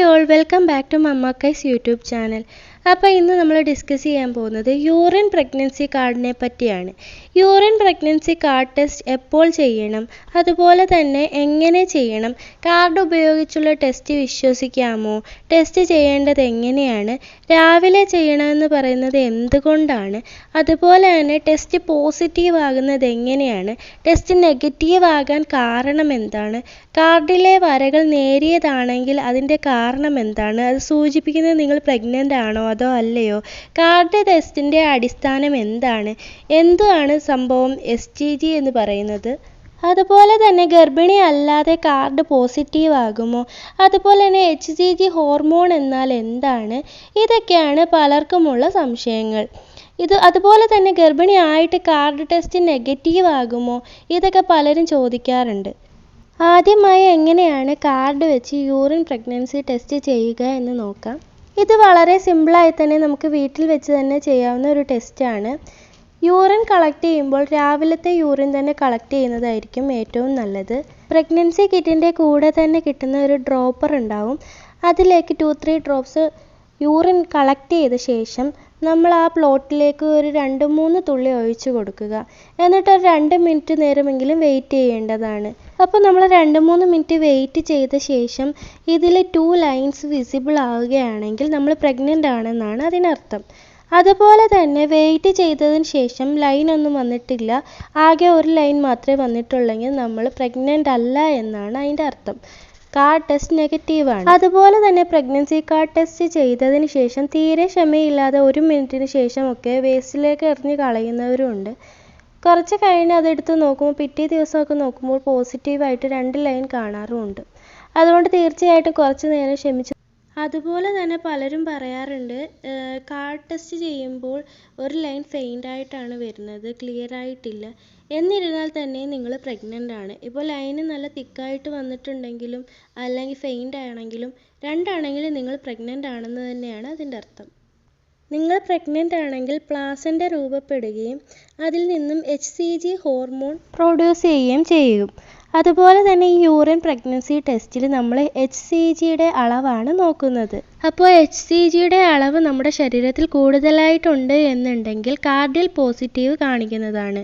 hi all welcome back to മമ്മാക്കൈസ് YouTube channel അപ്പോൾ ഇന്ന് നമ്മൾ ഡിസ്കസ് ചെയ്യാൻ പോകുന്നത് യൂറിൻ പ്രഗ്നൻസി കാർഡിനെ പറ്റിയാണ്. യൂറിൻ പ്രഗ്നൻസി കാർഡ് ടെസ്റ്റ് എപ്പോൾ ചെയ്യണം? അതുപോലെ തന്നെ എങ്ങനെ ചെയ്യണം? കാർഡ് ഉപയോഗിച്ചുള്ള ടെസ്റ്റ് വിശ്വസിക്കാമോ? ടെസ്റ്റ് ചെയ്യേണ്ടത് എങ്ങനെയാണ്? രാവിലെ ചെയ്യണമെന്ന് പറയുന്നത് എന്തുകൊണ്ടാണ്? അതുപോലെ തന്നെ ടെസ്റ്റ് പോസിറ്റീവ് ആകുന്നത് എങ്ങനെയാണ്? ടെസ്റ്റ് നെഗറ്റീവ് ആകാൻ കാരണം എന്താണ്? കാർഡിലെ വരകൾ നേരിയതാണെങ്കിൽ അതിന്റെ കാരണം എന്താണ്? അത് സൂചിപ്പിക്കുന്നത് നിങ്ങൾ പ്രഗ്നന്റ് ആണോ അതോ അല്ലയോ? കാർഡ് ടെസ്റ്റിന്റെ അടിസ്ഥാനം എന്താണ്? എന്താണ് സംഭവം എസ് ടി ജി എന്ന് പറയുന്നത്? അതുപോലെ തന്നെ ഗർഭിണി അല്ലാതെ കാർഡ് പോസിറ്റീവ് ആകുമോ? അതുപോലെ തന്നെ എച്ച് സി ജി ഹോർമോൺ എന്നാൽ എന്താണ്? ഇതൊക്കെയാണ് പലർക്കുമുള്ള സംശയങ്ങൾ. ഇത് അതുപോലെ തന്നെ ഗർഭിണി ആയിട്ട് കാർഡ് ടെസ്റ്റ് നെഗറ്റീവ് ആകുമോ? ഇതൊക്കെ പലരും ചോദിക്കാറുണ്ട്. ആദ്യമായി എങ്ങനെയാണ് കാർഡ് വെച്ച് യൂറിൻ പ്രഗ്നൻസി ടെസ്റ്റ് ചെയ്യുക എന്ന് നോക്കാം. ഇത് വളരെ സിമ്പിളായി തന്നെ നമുക്ക് വീട്ടിൽ വെച്ച് തന്നെ ചെയ്യാവുന്ന ഒരു ടെസ്റ്റാണ് യൂറിൻ കളക്ട് ചെയ്യുമ്പോൾ രാവിലത്തെ യൂറിൻ തന്നെ കളക്ട് ചെയ്യുന്നതായിരിക്കും ഏറ്റവും നല്ലത്. പ്രഗ്നൻസി കിറ്റിന്റെ കൂടെ തന്നെ കിട്ടുന്ന ഒരു ഡ്രോപ്പർ ഉണ്ടാവും. അതിലേക്ക് two three drops urine collect ചെയ്ത ശേഷം നമ്മൾ ആ പ്ലോട്ടിലേക്ക് ഒരു രണ്ട് മൂന്ന് തുള്ളി ഒഴിച്ചു കൊടുക്കുക. എന്നിട്ട് ഒരു രണ്ട് മിനിറ്റ് നേരമെങ്കിലും വെയിറ്റ് ചെയ്യേണ്ടതാണ്. അപ്പോൾ നമ്മൾ രണ്ട് മൂന്ന് മിനിറ്റ് വെയിറ്റ് ചെയ്ത ശേഷം ഇതിൽ ടു ലൈൻസ് വിസിബിൾ ആവുകയാണെങ്കിൽ നമ്മൾ പ്രഗ്നന്റ് ആണെന്നാണ് അതിനർത്ഥം. അതുപോലെ തന്നെ വെയിറ്റ് ചെയ്തതിന് ശേഷം ലൈൻ ഒന്നും വന്നിട്ടില്ല. ആകെ ഒരു ലൈൻ മാത്രമേ വന്നിട്ടുള്ളെങ്കിൽ നമ്മൾ പ്രഗ്നന്റ് അല്ല എന്നാണ് അതിന്റെ അർത്ഥം. കാർഡ് ടെസ്റ്റ് നെഗറ്റീവ് ആണ്. അതുപോലെ തന്നെ പ്രഗ്നൻസി കാർഡ് ടെസ്റ്റ് ചെയ്തതിന് ശേഷം തീരെ ക്ഷമയില്ലാതെ ഒരു മിനിറ്റിന് ശേഷമൊക്കെ വേസ്റ്റിലേക്ക് എറിഞ്ഞ് കളയുന്നവരുണ്ട്. കുറച്ച് കഴിഞ്ഞ് അതെടുത്ത് നോക്കുമ്പോൾ പിറ്റേ ദിവസമൊക്കെ നോക്കുമ്പോൾ പോസിറ്റീവായിട്ട് രണ്ട് ലൈൻ കാണാറുമുണ്ട്. അതുകൊണ്ട് തീർച്ചയായിട്ടും കുറച്ച് നേരം ക്ഷമിച്ച് അതുപോലെ തന്നെ പലരും പറയാറുണ്ട് കാർഡ് ടെസ്റ്റ് ചെയ്യുമ്പോൾ ഒരു ലൈൻ ഫെയിന്റ് ആയിട്ടാണ് വരുന്നത് ക്ലിയർ ആയിട്ടില്ല. എന്നിരുന്നാൽ തന്നെ നിങ്ങൾ പ്രഗ്നന്റ് ആണ്. ഇപ്പോൾ ലൈന് നല്ല തിക്കായിട്ട് വന്നിട്ടുണ്ടെങ്കിലും അല്ലെങ്കിൽ ഫെയിന്റ് ആണെങ്കിലും രണ്ടാണെങ്കിലും നിങ്ങൾ പ്രഗ്നന്റ് ആണെന്ന് തന്നെയാണ് അതിന്റെ അർത്ഥം. നിങ്ങൾ പ്രഗ്നന്റ് ആണെങ്കിൽ പ്ലാസന്റ രൂപപ്പെടുകയും അതിൽ നിന്നും H C G hormone produce ചെയ്യുകയും ചെയ്യും. അതുപോലെ തന്നെ ഈ യൂറിൻ പ്രഗ്നൻസി ടെസ്റ്റിൽ നമ്മൾ എച്ച് സി ജിയുടെ അളവാണ് നോക്കുന്നത്. അപ്പോൾ എച്ച് സി ജിയുടെ അളവ് നമ്മുടെ ശരീരത്തിൽ കൂടുതലായിട്ടുണ്ട് എന്നുണ്ടെങ്കിൽ കാർഡിൽ പോസിറ്റീവ് കാണിക്കുന്നതാണ്.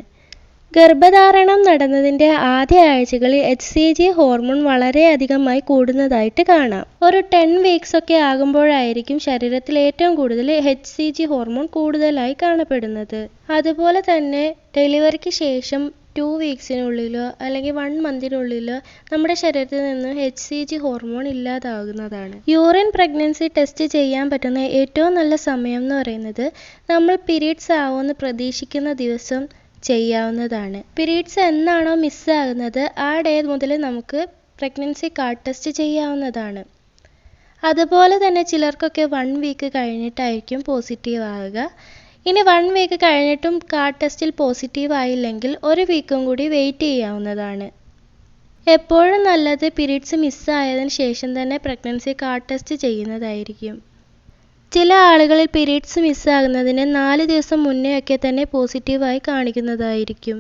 ഗർഭധാരണം നടന്നതിന്റെ ആദ്യ ആഴ്ചകളിൽ എച്ച് സി ജി ഹോർമോൺ വളരെയധികമായി കൂടുന്നതായിട്ട് കാണാം. ഒരു ടെൻ വീക്സ് ഒക്കെ ആകുമ്പോഴായിരിക്കും ശരീരത്തിൽ ഏറ്റവും കൂടുതൽ എച്ച് സി ജി ഹോർമോൺ കൂടുതലായി കാണപ്പെടുന്നത്. അതുപോലെ തന്നെ ഡെലിവറിക്ക് ശേഷം ടു വീക്സിനുള്ളിലോ അല്ലെങ്കിൽ വൺ മന്തിനുള്ളിലോ നമ്മുടെ ശരീരത്തിൽ നിന്ന് എച്ച് സി ജി ഹോർമോൺ ഇല്ലാതാകുന്നതാണ്. യൂറിൻ പ്രഗ്നൻസി ടെസ്റ്റ് ചെയ്യാൻ പറ്റുന്ന ഏറ്റവും നല്ല സമയം എന്ന് പറയുന്നത് നമ്മൾ പീരീഡ്സ് ആവുമെന്ന് പ്രതീക്ഷിക്കുന്ന ദിവസം ചെയ്യാവുന്നതാണ്. പീരീഡ്സ് എന്നാണോ മിസ്സാകുന്നത് ആ ഡേ മുതൽ നമുക്ക് പ്രഗ്നൻസി കാർഡ് ടെസ്റ്റ് ചെയ്യാവുന്നതാണ്. അതുപോലെ തന്നെ ചിലർക്കൊക്കെ വൺ വീക്ക് കഴിഞ്ഞിട്ടായിരിക്കും പോസിറ്റീവ് ആവുക. ഇനി വൺ വീക്ക് കഴിഞ്ഞിട്ടും കാർഡ് ടെസ്റ്റിൽ പോസിറ്റീവ് ആയില്ലെങ്കിൽ ഒരു വീക്കും കൂടി വെയിറ്റ് ചെയ്യാവുന്നതാണ്. എപ്പോഴും നല്ലത് പീരീഡ്സ് മിസ്സായതിനു ശേഷം തന്നെ പ്രഗ്നൻസി കാർഡ് ടെസ്റ്റ് ചെയ്യുന്നതായിരിക്കും. ചില ആളുകളിൽ പീരീഡ്സ് മിസ്സാകുന്നതിന് നാല് ദിവസം മുന്നേ ഒക്കെ തന്നെ പോസിറ്റീവായി കാണിക്കുന്നതായിരിക്കും.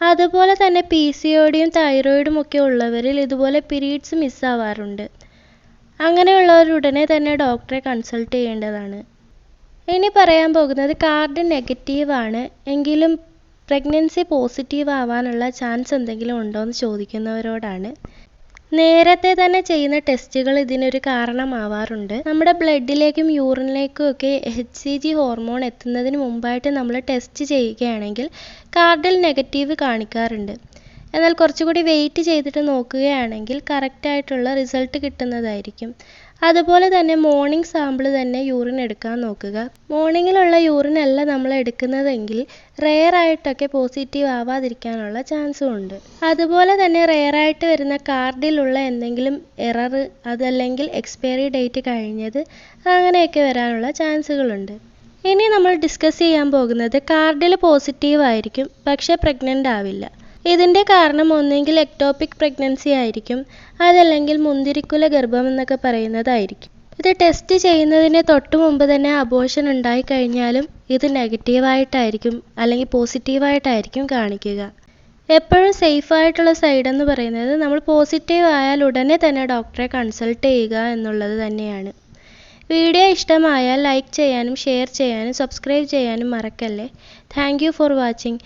അതുപോലെ തന്നെ പി സി ഒടിയും തൈറോയിഡും ഒക്കെ ഉള്ളവരിൽ ഇതുപോലെ പീരീഡ്സ് മിസ്സാവാറുണ്ട് അങ്ങനെയുള്ളവർ ഉടനെ തന്നെ ഡോക്ടറെ കൺസൾട്ട് ചെയ്യേണ്ടതാണ്. ഇനി പറയാൻ പോകുന്നത് കാർഡ് നെഗറ്റീവ് ആണ്. എങ്കിലും പ്രഗ്നൻസി പോസിറ്റീവ് ആവാനുള്ള ചാൻസ് എന്തെങ്കിലും ഉണ്ടോ എന്ന് ചോദിക്കുന്നവരോടാണ്. നേരത്തെ തന്നെ ചെയ്യുന്ന ടെസ്റ്റുകൾ ഇതിനൊരു കാരണമാവാറുണ്ട്. നമ്മുടെ ബ്ലഡിലേക്കും യൂറിനിലേക്കും ഒക്കെ എച്ച് സി ജി ഹോർമോൺ എത്തുന്നതിന് മുമ്പായിട്ട് നമ്മൾ ടെസ്റ്റ് ചെയ്യുകയാണെങ്കിൽ കാർഡിൽ നെഗറ്റീവ് കാണിക്കാറുണ്ട്. എന്നാൽ കുറച്ചുകൂടി വെയിറ്റ് ചെയ്തിട്ട് നോക്കുകയാണെങ്കിൽ കറക്റ്റായിട്ടുള്ള റിസൾട്ട് കിട്ടുന്നതായിരിക്കും. അതുപോലെ തന്നെ മോർണിംഗ് സാമ്പിൾ തന്നെ യൂറിൻ എടുക്കാൻ നോക്കുക. മോർണിംഗിലുള്ള യൂറിൻ അല്ല നമ്മൾ എടുക്കുന്നതെങ്കിൽ റെയർ ആയിട്ടൊക്കെ പോസിറ്റീവ് ആവാതിരിക്കാനുള്ള ചാൻസും ഉണ്ട്. അതുപോലെ തന്നെ റെയർ ആയിട്ട് വരുന്ന കാർഡിലുള്ള എന്തെങ്കിലും എറർ അതല്ലെങ്കിൽ എക്സ്പയറി ഡേറ്റ് കഴിഞ്ഞത് അങ്ങനെയൊക്കെ വരാനുള്ള ചാൻസുകളുണ്ട് ഇനി നമ്മൾ ഡിസ്കസ് ചെയ്യാൻ പോകുന്നത് കാർഡിൽ പോസിറ്റീവ് ആയിരിക്കും പക്ഷേ പ്രഗ്നന്റ് ആവില്ല. ഇതിന്റെ കാരണം ഒന്നെങ്കിൽ എക്ടോപിക് പ്രഗ്നൻസി ആയിരിക്കും അതല്ലെങ്കിൽ മുന്തിരിക്കുല ഗർഭം എന്നൊക്കെ പറയുന്നതായിരിക്കും. ഇത് ടെസ്റ്റ് ചെയ്യുന്നതിന് തൊട്ട് മുമ്പ് തന്നെ അബോർഷൻ ഉണ്ടായിക്കഴിഞ്ഞാലും ഇത് നെഗറ്റീവായിട്ടായിരിക്കും അല്ലെങ്കിൽ പോസിറ്റീവായിട്ടായിരിക്കും കാണിക്കുക. എപ്പോഴും സേഫ് ആയിട്ടുള്ള സൈഡ് എന്ന് പറയുന്നത് നമ്മൾ പോസിറ്റീവ് ആയാൽ ഉടനെ തന്നെ ഡോക്ടറെ കൺസൾട്ട് ചെയ്യുക എന്നുള്ളത് തന്നെയാണ്. വീഡിയോ ഇഷ്ടമായാൽ ലൈക്ക് ചെയ്യാനും ഷെയർ ചെയ്യാനും സബ്സ്ക്രൈബ് ചെയ്യാനും മറക്കല്ലേ. Thank for watching